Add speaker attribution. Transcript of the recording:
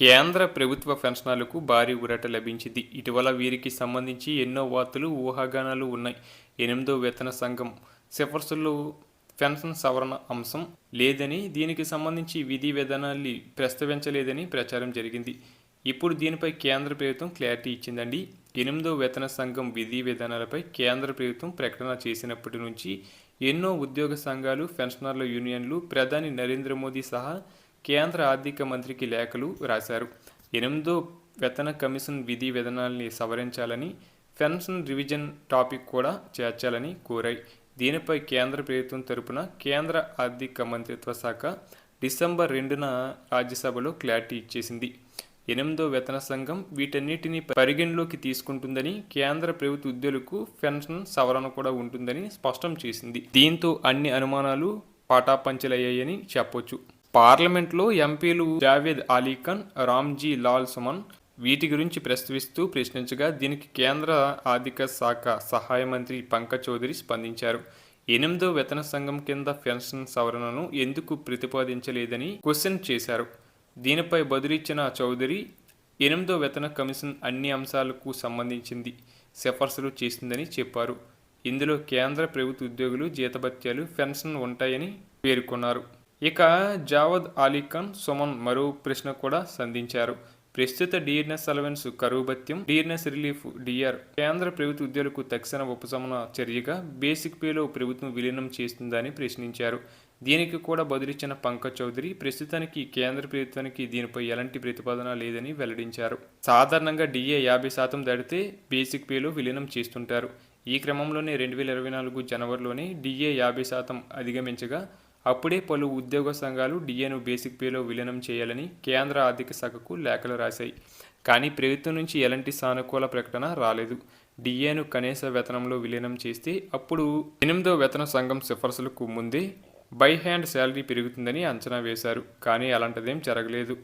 Speaker 1: కేంద్ర ప్రభుత్వ పెన్షనర్లకు భారీ ఊరట లభించింది. ఇటీవల వీరికి సంబంధించి ఎన్నో వార్తలు ఊహాగానాలు ఉన్నాయి. ఎనిమిదో వేతన సంఘం సిఫార్సుల్లో పెన్షన్ సవరణ అంశం లేదని దీనికి సంబంధించి విధి విధానాల్ని ప్రస్తావించలేదని ప్రచారం జరిగింది. ఇప్పుడు దీనిపై కేంద్ర ప్రభుత్వం క్లారిటీ ఇచ్చిందండి. ఎనిమిదో వేతన సంఘం విధి విధానాలపై కేంద్ర ప్రభుత్వం ప్రకటన చేసినప్పటి నుంచి ఎన్నో ఉద్యోగ సంఘాలు పెన్షనర్ల యూనియన్లు ప్రధాని నరేంద్ర మోదీ సహా కేంద్ర ఆర్థిక మంత్రికి లేఖలు రాశారు. ఎనిమిదో వేతన కమిషన్ విధి విధానాల్ని సవరించాలని పెన్షన్ రివిజన్ టాపిక్ కూడా చేర్చాలని కోరాయి. దీనిపై కేంద్ర ప్రభుత్వం తరపున కేంద్ర ఆర్థిక మంత్రిత్వ శాఖ డిసెంబర్ రెండున రాజ్యసభలో క్లారిటీ ఇచ్చేసింది. ఎనిమిదో వేతన సంఘం వీటన్నిటిని పరిగణలోకి తీసుకుంటుందని కేంద్ర ప్రభుత్వ ఉద్యోగులకు పెన్షన్ సవరణ కూడా ఉంటుందని స్పష్టం చేసింది. దీంతో అన్ని అనుమానాలు పాటాపంచలయ్యాయని చెప్పొచ్చు. పార్లమెంట్లో ఎంపీలు జావేద్ అలీఖాన్ రామ్జీ లాల్ సుమన్ వీటి గురించి ప్రస్తావిస్తూ ప్రశ్నించగా దీనికి కేంద్ర ఆర్థిక శాఖ సహాయ మంత్రి పంకజ్ చౌదరి స్పందించారు. ఎనిమిదో వేతన సంఘం కింద పెన్షన్ సవరణను ఎందుకు ప్రతిపాదించలేదని క్వశ్చన్ చేశారు. దీనిపై బదులిచ్చిన చౌదరి ఎనిమిదో వేతన కమిషన్ అన్ని అంశాలకు సంబంధించింది సిఫార్సులు చేసిందని చెప్పారు. ఇందులో కేంద్ర ప్రభుత్వ ఉద్యోగులు జీతభత్యాలు పెన్షన్ ఉంటాయని పేర్కొన్నారు. ఇక జావద్ అలీఖాన్ సుమన్ మరో ప్రశ్న కూడా సంధించారు. ప్రస్తుత డిఆర్ఎస్ అలవెన్స్ కరువు భత్యం డిఆర్ఎస్ రిలీఫ్ డిఆర్ కేంద్ర ప్రభుత్వ ఉద్యోగులకు తక్షణ ఉపశమన చర్యగా బేసిక్ పేలో ప్రభుత్వం విలీనం చేస్తుందని ప్రశ్నించారు. దీనికి కూడా బదులిచ్చిన పంకజ్ చౌదరి ప్రస్తుతానికి కేంద్ర ప్రభుత్వానికి దీనిపై ఎలాంటి ప్రతిపాదన లేదని వెల్లడించారు. సాధారణంగా డిఏ యాభై శాతం దాటితే బేసిక్ పేలో విలీనం చేస్తుంటారు. ఈ క్రమంలోనే రెండు వేల ఇరవై నాలుగు జనవరిలోనే డిఏ యాభై శాతం అధిగమించగా అప్పుడే పలు ఉద్యోగ సంఘాలు డిఏను బేసిక్ పేలో విలీనం చేయాలని కేంద్ర ఆర్థిక శాఖకు లేఖలు రాశాయి. కానీ ప్రభుత్వం నుంచి ఎలాంటి సానుకూల ప్రకటన రాలేదు. డిఏను కనీస వేతనంలో విలీనం చేస్తే అప్పుడు ఎనిమిదో వేతన సంఘం సిఫార్సులకు ముందే బై హ్యాండ్ శాలరీ పెరుగుతుందని అంచనా వేశారు. కానీ అలాంటిదేం జరగలేదు.